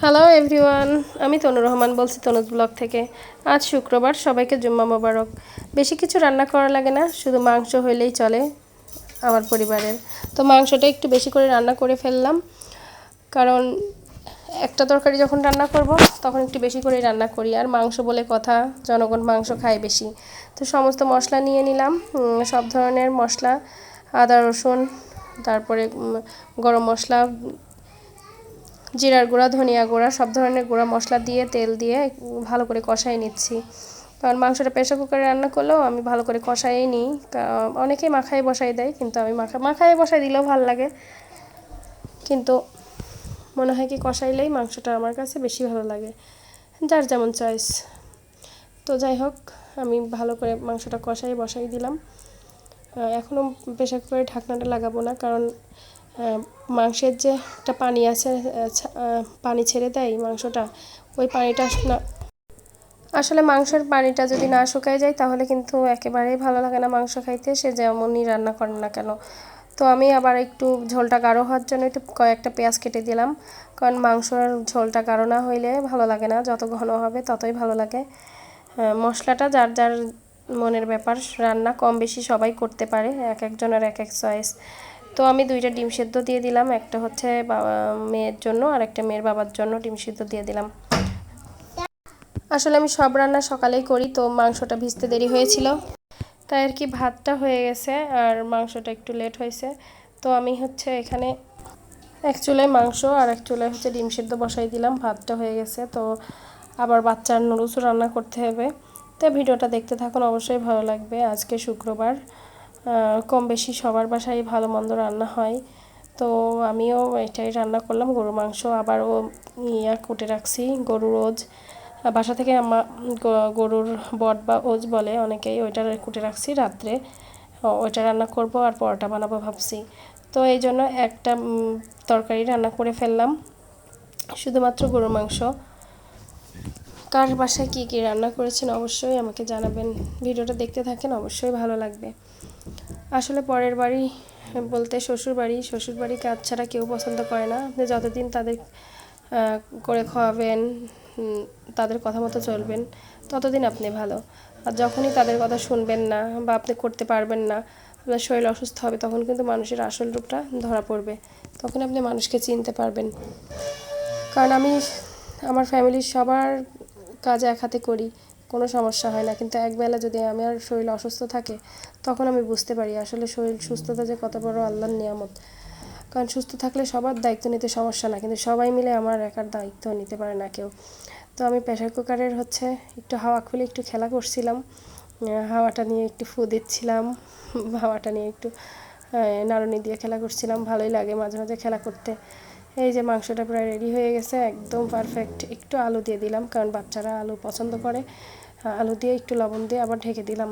Hello everyone আমি তনু রহমান বলছি Tanuj blog থেকে। আজ শুক্রবার, সবাইকে জুম্মা মোবারক। বেশি কিছু রান্না করা লাগে না, শুধু মাংস হইলেই চলে আমার পরিবারের। তো মাংসটা একটু বেশি করে রান্না করে ফেললাম। কারণ একটা তরকারি যখন রান্না করব, তখন একটু বেশি করেই রান্না করি। আর মাংস বলে কথা, জনগণ মাংস খায় বেশি। তো সমস্ত মশলা নিয়ে নিলাম। সব ধরনের মশলা, আদা, রসুন, তারপরে গরম মশলা জিরার গুঁড়া, ধনিয়া গুঁড়া, সব ধরনের গুঁড়া মশলা দিয়ে, তেল দিয়ে ভালো করে কষাই নিচ্ছি। কারণ মাংসটা প্রেশার কুকারে রান্না করলেও আমি ভালো করে কষাই নিই। অনেকেই মাখায় বসাই দেয়, কিন্তু আমি মাখা, মাখায় বসাই দিলেও ভালো লাগে। কিন্তু মনে হয় কি কষাইলেই মাংসটা আমার কাছে বেশি ভালো লাগে। যার যেমন চয়েস তো যাই হোক, আমি ভালো করে মাংসটা কষাই বসাই দিলাম। এখনও প্রেশার কুকারে ঢাকনাটা লাগাবো না, কারণ মাংসের যে একটা পানি আছে পানি ছেড়ে দেয় মাংসটা, ওই পানিটা না। আসলে মাংসের পানিটা যদি না শুকায় যায়, তাহলে কিন্তু একেবারেই ভালো লাগে না মাংস খাইতে, সে যেমনই রান্না করেন না কেন। তো আমি আবার একটু ঝোলটা গাঢ় হওয়ার জন্য একটু কয়েকটা পেঁয়াজ কেটে দিলাম, কারণ মাংসর ঝোলটা গাঢ় না হইলে ভালো লাগে না, যত ঘন হবে ততই ভালো লাগে। মশলাটা যার যার মনের ব্যাপার, রান্না কম বেশি সবাই করতে পারে, এক একজনের এক এক চয়েস তো আমি দুইটা ডিম সেদ্ধ দিয়ে দিলাম। একটা হচ্ছে মেয়ের জন্য আর একটা মেয়ের বাবার জন্য ডিম সেদ্ধ দিয়ে দিলাম। আসলে আমি সব রান্না সকালেই করি, তো মাংসটা ভিজতে দেরি হয়েছিল। তাই আর কি ভাতটা হয়ে গেছে আর মাংসটা একটু লেট হয়েছে। তো আমি হচ্ছে এখানে এক চুলায় মাংস আর এক চুলায় হচ্ছে ডিম সেদ্ধ বসাই দিলাম, ভাতটা হয়ে গেছে। তো আবার বাচ্চার নুডলসও রান্না করতে হবে। তো ভিডিওটা দেখতে থাকুন, অবশ্যই ভালো লাগবে। আজকে শুক্রবার। কম বেশি সবার বাসায় ভালো মন্দ রান্না হয়। তো আমিও এটাই রান্না করলাম গরু মাংস। আবারও ইয়া কুটে রাখছি, গরুর ওজ। বাসা থেকে আমার গরুর বট বা ওজ বলে অনেকেই ওইটা কুটে রাখছি রাত্রে। ওইটা রান্না করব আর পরোটা বানাবো ভাবছি। তো এই জন্য একটা তরকারি রান্না করে ফেললাম। শুধুমাত্র গরুর মাংস। কার বাসায় কী কী রান্না করেছেন অবশ্যই আমাকে জানাবেন। ভিডিওটা দেখতে থাকেন, অবশ্যই ভালো লাগবে। আসলে পরের বাড়ি বলতে শ্বশুর বাড়ি শ্বশুর বাড়ি কাজ ছাড়া কেউ পছন্দ করে না। আপনি যতদিন তাদের করে খাওয়াবেন তাদের কথা মতো চলবেন, ততদিন আপনি ভালো। আর যখনই তাদের কথা শুনবেন না বা আপনি করতে পারবেন না, আপনার শরীর অসুস্থ হবে, তখন কিন্তু মানুষের আসল রূপটা ধরা পড়বে। তখন আপনি মানুষকে চিনতে পারবেন। কারণ আমি, আমার ফ্যামিলির সবার কাজ এক হাতে করি, কোনো সমস্যা হয় না। কিন্তু একবেলা যদি আমার শরীর অসুস্থ থাকে, তখন আমি বুঝতে পারি আসলে শরীর সুস্থতা যে কত বড় আল্লাহর নিয়ামত। কারণ সুস্থ থাকলে সবার দায়িত্ব নিতে সমস্যা না, কিন্তু সবাই মিলে আমার একার দায়িত্ব নিতে পারে না কেউ। তো আমি প্রেশার কুকারের হচ্ছে একটু হাওয়া খুলে একটু খেলা করছিলাম। হাওয়াটা নিয়ে একটু ফু দিচ্ছিলাম, হাওয়াটা নিয়ে একটু নাড়নি দিয়ে খেলা করছিলাম। ভালোই লাগে মাঝে মাঝে খেলা করতে। এই যে মাংসটা প্রায় রেডি হয়ে গেছে, একদম পারফেক্ট একটু আলু দিয়ে দিলাম, কারণ বাচ্চারা আলু পছন্দ করে। আলু দিয়ে একটু লবণ দিয়ে আবার ঢেকে দিলাম।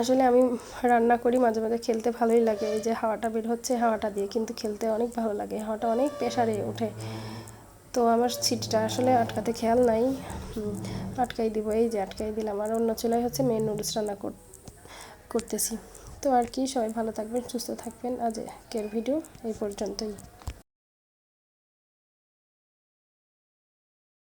আসলে আমি রান্না করি, মাঝে মাঝে খেলতে ভালোই লাগে। এই যে হাওয়াটা বের হচ্ছে, হাওয়াটা দিয়ে কিন্তু খেলতে অনেক ভালো লাগে। হাওয়াটা অনেক প্রেশারে ওঠে। তো আমার সিটটা আসলে আটকাতে খেয়াল নাই। আটকাই দিব। এই যে আটকাই দিলাম। আর অন্য চুলায় হচ্ছে মেন নুডলস রান্না করতেছি। তো আর কি সবাই ভালো থাকবেন সুস্থ থাকবেন। আজ কের ভিডিও এই পর্যন্তই।